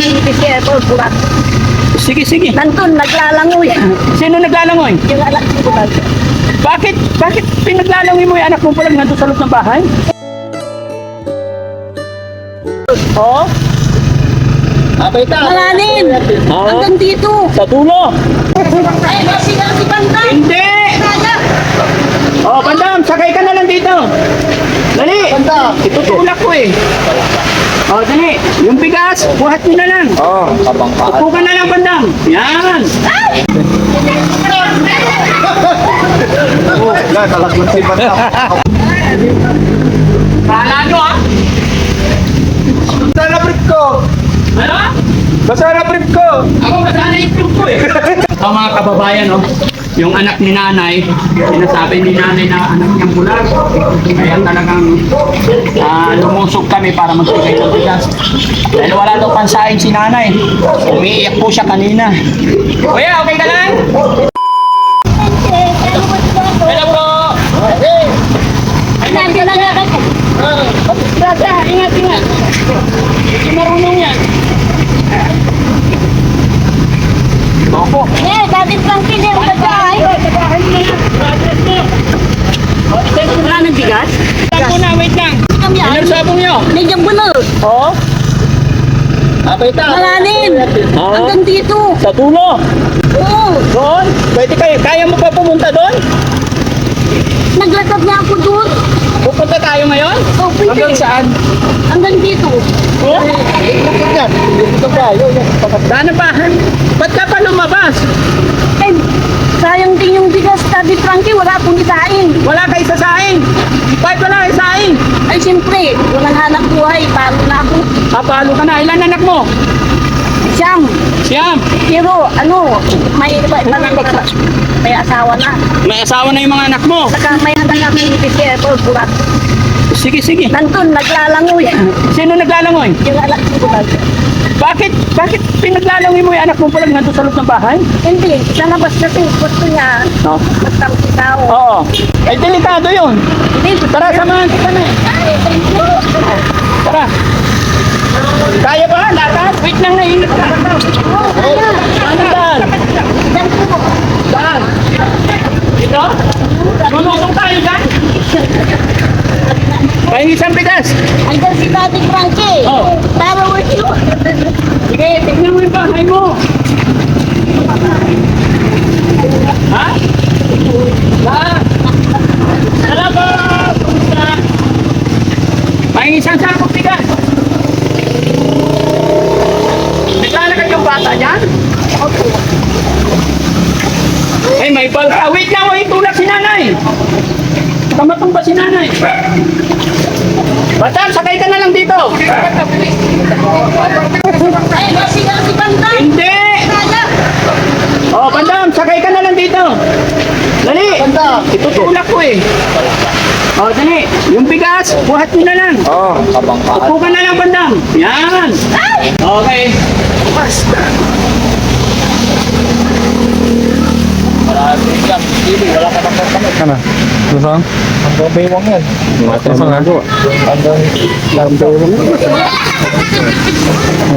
sa airport. Burak. Sige, sige. Nandun, naglalangoy. Sino naglalangoy? Yung anak ko burak. Bakit? Bakit pinaglalangoy mo yung anak mo palang nandun sa loob ng bahay? Oo? Abay ta. Malalim. Oo. Hanggang dito. Sa dulo. Ay, kasi na si Bandang. Hindi! Oh, bandam, sakay ka na lang dito. Dali. Bandam. Itutulak ko eh. Oh, dali. Yung bigas, buhat mo na lang. Oo, oh, kabangkaan. Upo ka na lang, bandam. Yan. Oh, wala, talagman si Bata. Kala nyo ah. Basta na brief ko! Ano? Basta na brief ko! Ako masana yung club ko eh. Ang mga kababayan, oh, yung anak ni nanay, sinasabi ni nanay na anak niyang bulag. Kaya talagang ah, lumusog kami para magbigay ng bigas. Dahil wala daw pansain si nanay. Umiiyak po siya kanina. Kuya, okay ka lang? Hello! Nandun lang ako. Brada, ingat, ingat. Hindi marunong yan. Opo. Eh, dati Frankie din ang babae. Wala ng bigas? Lang muna, wait lang. Kami ay. Ilang sabong nyo? Medyo bunot. Oo. Abay ta. Malalim. Oo. Hanggang dito. Sa dulo. Oo. Doon? Pwede kayo. Kaya mo pa pumunta doon? Naglakad na ako doon. Pupunta tayo ngayon? Oh, pwede. Hanggang saan? Hanggang dito. Oh? Yan, dito tayo. Saan ba? Ba't ka pa lumabas? Eh, sayang din yung bigas. Dati Frankie, wala akong isain. Wala kayo sa saing. Bakit wala kayo saing? Ay, siyempre, walang hanap buhay. Paano na ako? Kapalo ka na. Ilan anak mo? Siyam. Siyam. Pero, ano, may, may, may asawa na. May asawa na yung mga anak mo. Saka may handa kami sa airport. Burak. Sige, sige. Nandun, naglalangoy. Sino naglalangoy? Yung anak ko. Bakit? Bakit pinaglalangoy mo yung anak mo palang nandun sa loob ng bahay? Hindi, sa labas kasi gusto niya. No. Magtampi tao. Oo. Ay, delikado yun. Hindi, Tara, samahan kita na. Tara. Kaya ba? Lakad? Wait lang, naingat ka. Ano daan? Daan? Ito? Lulusong tayo dyan? Pahingi isang bigas. Hanggang si Daddy Frankie. Oh. Sige, tignan mo yung bahay mo. Ha? Ha? Salamat! Kumusta? Pahingi isang sakop bigas. Naglalakad yung bata dyan? Eh, may balsa. Wait lang, wait. Tulak si nanay. Kamatong ba si nanay? Batam, sakay ka na lang dito. Ay, nga si Banda. Hindi! Oh, bandam, sakay ka na lang dito. Dali. Bandam. Itutulak ko eh. Oh, dali. Yung bigas, buhat mo na lang. Oo, kabangkaan. Upo ka na lang, bandam. Yan. Okay. Marami yan. Hindi, wala ka nang kami. Ano? Lusong? Ang babaywang yan. Lusong ha? Ang babaywang.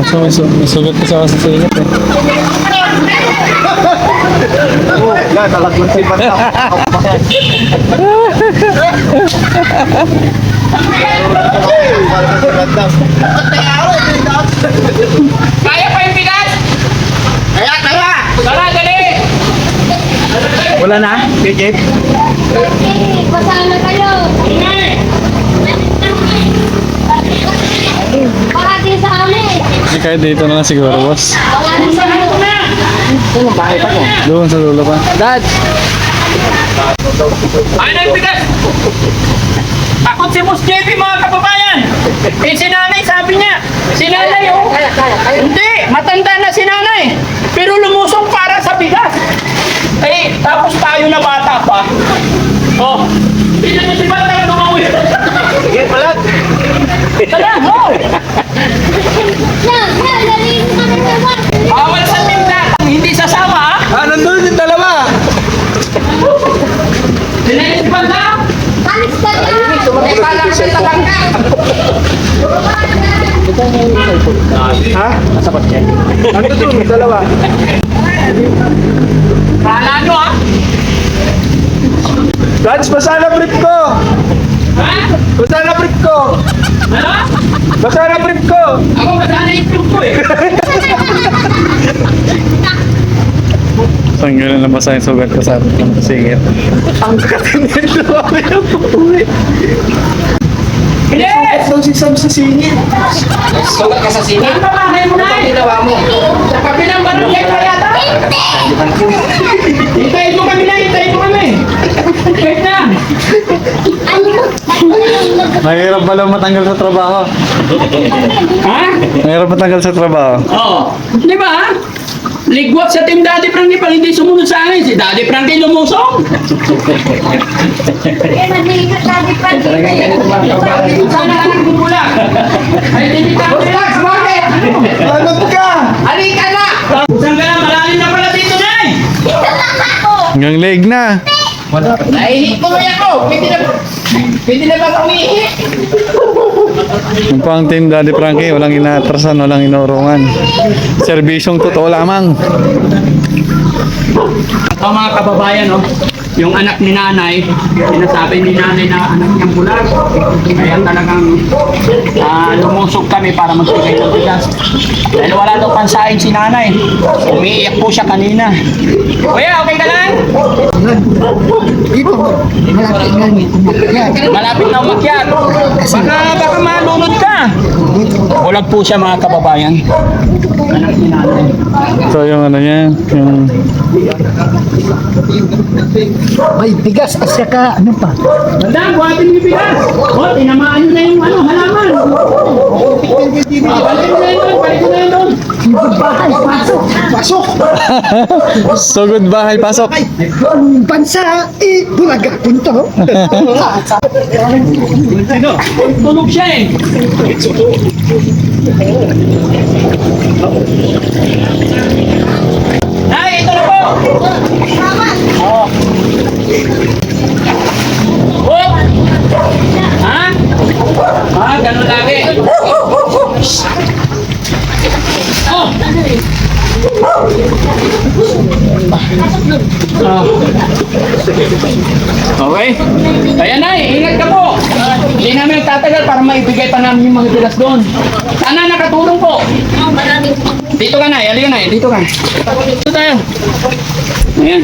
So, may, su- may sugat kasi ako sa singit eh. Oh, wala, talagman si Bata. Kaya pa yung bigas? Kaya, kaya. Tara, dali. Wala na? Jeep. Pasala kayo. Ingay. Parati sa amin. Hindi kahit dito na lang siguro, boss. Tawanan sa Saan ko na? Doon sa dulo pa. Dad. Ay, na yung bigas. Takot si Boss JP mga kababayan. Eh si nanay sabi niya. Si nanay oh. Hindi, matanda na si nanay. Pero lumusong para sa bigas. Eh, tapos tayo na bata pa. Oh. Hindi na si bata tumawi. Sige, oh. Na, na, dali mo kami naman. Bawal sa tinda. Hindi sasama, ha? Ah, nandun yung dalawa. Sinayos si bata. Alis ka na. Eh, kala ka sa talangka. Ha? sa kotse. Ano doon? Dalawa. Kala nyo ah! Lance, basa na brief ko! Ha? Basa na brief ko! Ano? Basa na brief ko! Ako masana yung ko eh. Tanggalan na basa yung sugat ko sa singit. Ang katinito kami ng pupuwi. Hindi! Ito si Sam sa singit. Sugat ka sa sini? Ano ba bahay mo na eh? ginawa mo? Sa kabilang barangay pa yata? Hintayin mo kami na, hintayin mo kami. Wait na. Mahirap pala matanggal sa trabaho. Ha? Mahirap matanggal sa trabaho. Oo. Di ba? Ligwat sa Team Daddy Frankie pag hindi sumunod sa akin. Si Daddy Frankie lumusong. Sana lang ang bubula. Ay, hindi ka. Relax, bakit? Lagot ka! Halika na! Saan ka na? Malalim na pala dito na eh. Hanggang leg na. Nahihi tuloy ako. Pwede na, pwede na ba umihi? Yung pang team Daddy Frankie, walang inaatrasan, walang inorungan. Serbisyong totoo lamang. Ito mga kababayan, oh, yung anak ni nanay, sinasabi ni nanay na anak niyang bulag. Kaya talagang ah, lumusog kami para magbigay ng bigas. Dahil wala daw pansain si nanay. Umiiyak po siya kanina. Kuya, okay ka lang? Malapit na umakyat. Baka, baka malunod ka. Bulag po siya mga kababayan. So yung ano niya, yung May bigas at saka ano pa. Bandang, buhatin niyo bigas. O, tinamaan niyo na yung ano, halaman. Balik ko na yun doon, balik ko na yun doon. Bahay, pasok. Pasok. sugod bahay, pasok. Ang bansa, eh, bulaga punto. Tulog siya eh. Nay, ito na po. Oh. Oh. Ha? Ah, ganun lagi. Ah. Okay? Kaya na, ingat ka po. Hindi namin nagtatagal para maibigay pa namin yung mga bilas doon. Sana nakatulong po. Dito ka na, halika na, dito ka. Dito tayo. Ayan.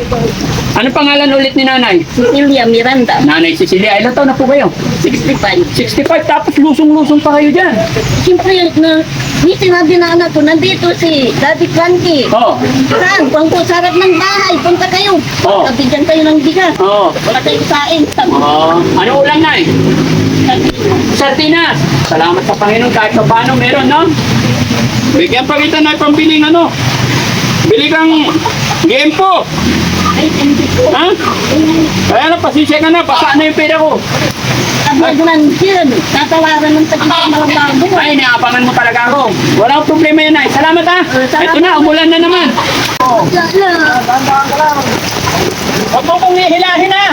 Ano pangalan ulit ni nanay? Cecilia Miranda, Nanay Cecilia, ilan taon na po kayo? 65. 65, tapos lusong-lusong pa kayo dyan. Siyempre, na, may sinabi na anak ko, nandito si Daddy Frankie. Oo. Saan? Kung po sa harap ng bahay, punta kayo. Oh. Kabigyan kayo ng bigas. Oo. Wala kayong saing. Sabi ko, Oh, ano ulam na eh? Sardinas. Salamat sa Panginoon kahit pa paano meron, no? Bigyan pa kita na pambiling ano. Bili kang game po. Ay, hindi po. Ha? Kaya na, pasisya ka na. Baka na yung pera ko. Man yun, tatawaran ng taglit ng mga bago. Ay, naabangan mo talaga ako. Walang problema yan ay. Salamat ha. Ito na, umulan na naman. Huwag mo kong hihilahin ha.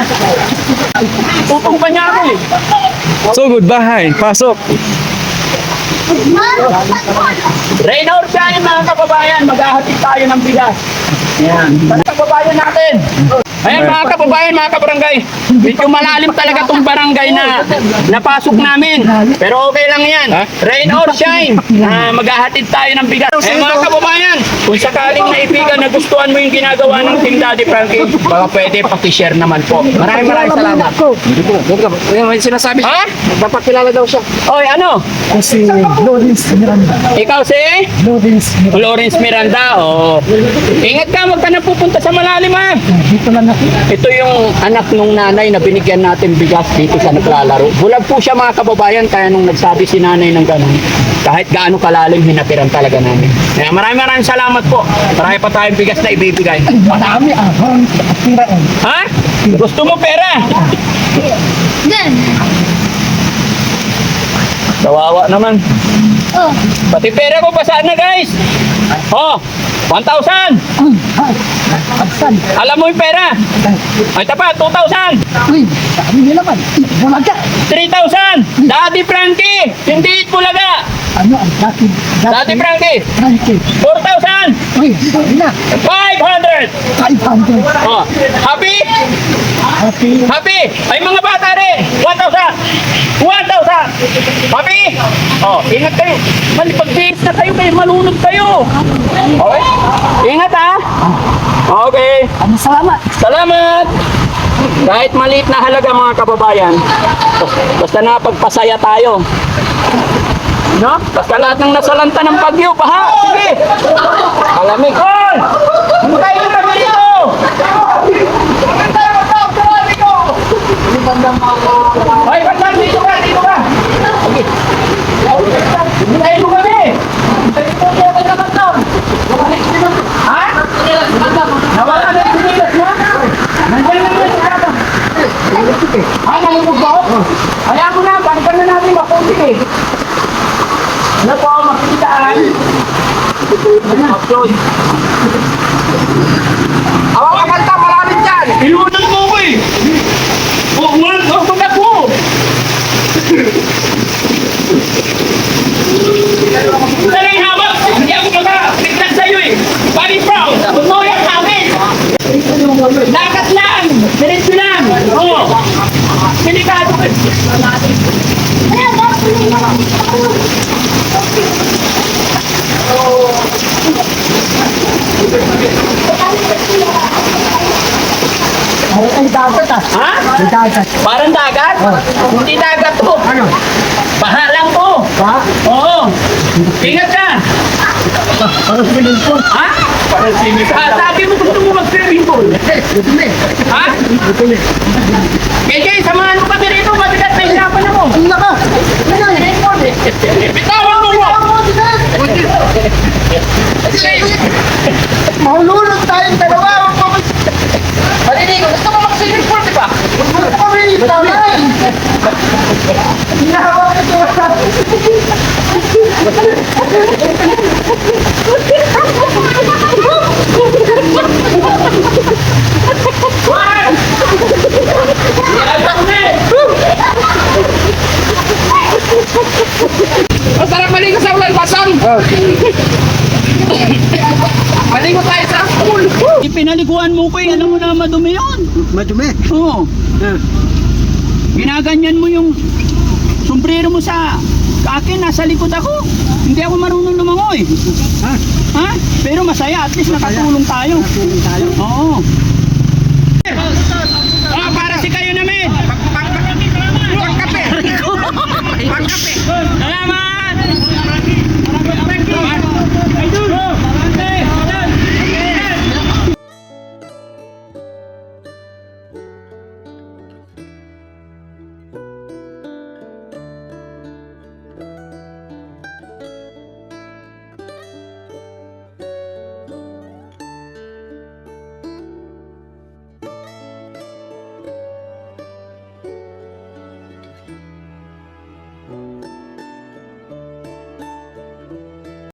Tutong pa niya ako eh. Sugod bahay, pasok. Rain or shine mga kababayan, maghahatid tayo ng bigas. Yan. Mga kababayan natin. Ayan mga kababayan, mga kabarangay. Medyo malalim talaga tong barangay na napasok namin. Pero okay lang yan. Rain or shine, na maghahatid tayo ng bigas. Eh mga kababayan, kung sakaling naibigan na gustuhan mo yung ginagawa ng Team Daddy Frankie, baka pwede pakishare naman po. Maraming maraming salamat. May sinasabi Ha? Papakilala daw siya. Oy, ano? Kasi Lawrence Miranda. Ikaw si? Lawrence Miranda. Lawrence Miranda, oh. Ingat ka, huwag ka na pupunta sa malalim ha. Dito lang ako. Ito yung anak nung nanay na binigyan natin bigas dito sa naglalaro. Bulag po siya mga kababayan, kaya nung nagsabi si nanay ng ganun, kahit gaano kalalim, hinapiran talaga namin. Kaya maraming maraming salamat po. Marami pa tayong bigas na ibibigay. Marami ah. Parang. Ha? Gusto mo pera? Yan. Kawawa naman. Oh, Pati pera ko, basaan na guys. Oh, 1,000. Agsan. Alam mo yung pera? Ay, tapat, 2,000. Uy, dami nila man. Bulaga. 3,000! Daddy Frankie! Hindi bulaga! Ano ang dati? Dati Frankie, Frankie. 4,000! Uy, hindi na. 500! 500. Oh, happy? Happy. Happy! Ay mga bata rin! 1,000! 1,000! Happy? Oh, ingat kayo. Mali, pag-tiis na kayo kayo, malunod kayo. Okay? Ingat ha? Okay. Ano salamat. Salamat! Kahit maliit na halaga mga kababayan, basta napagpasaya tayo. No? Basta lahat ng nasalanta ng bagyo, baha, sige! Malamig. Hoy! Hintay nyo kami dito! Hoy, bandang dito ka, dito ka! Sige. Hintay mo kami! Ha? Nawala na yung sinilas mo? Nandiyan lang yung sarap. Ah, nalubog ba ako? Hayaan mo na, balikan na natin mapunti eh. Ano po, makikitaan? Upload. Awang kakanta, maraming dyan. Ilunan mo ko eh. Oo nga, ako na po. Dali hawak, hindi ako makapiglan sa'yo eh. Body proud, huwag mo yung amin. Lakat lang, diretso lang. Oo. Delikado ka. Ay, ay, dapat ah. Ha? Ay, dapat. Parang dagat? Hindi dagat to. Ano? Baha lang to. Pa? Oo. Ingat ka. Para sa pinagpon. Ha? Parang sinis. Ah, sabi mo gusto mo mag-swimming pool. Eh. Ha? Na eh. KJ, samahan mo kami rito. Matigas na hirapan ako. Ano na ka? Ano na Bitawan mo mo. Mahululog tayong dalawa. Huwag mo Marinig, gusto mo mag-swimming pool, di ba? kami itanay. Eh. Masarap maligo sa ulan pasang. Maligo tayo sa pool. Ipinaliguan mo ko eh. Alam mo na madumi yun. Madumi. Oo. Ginaganyan mo yung sombrero mo sa akin, nasa likod ako. Hindi ako marunong lumangoy. Ha? Ha? Pero masaya, at least nakatulong tayo. Tulong tayo. Oo.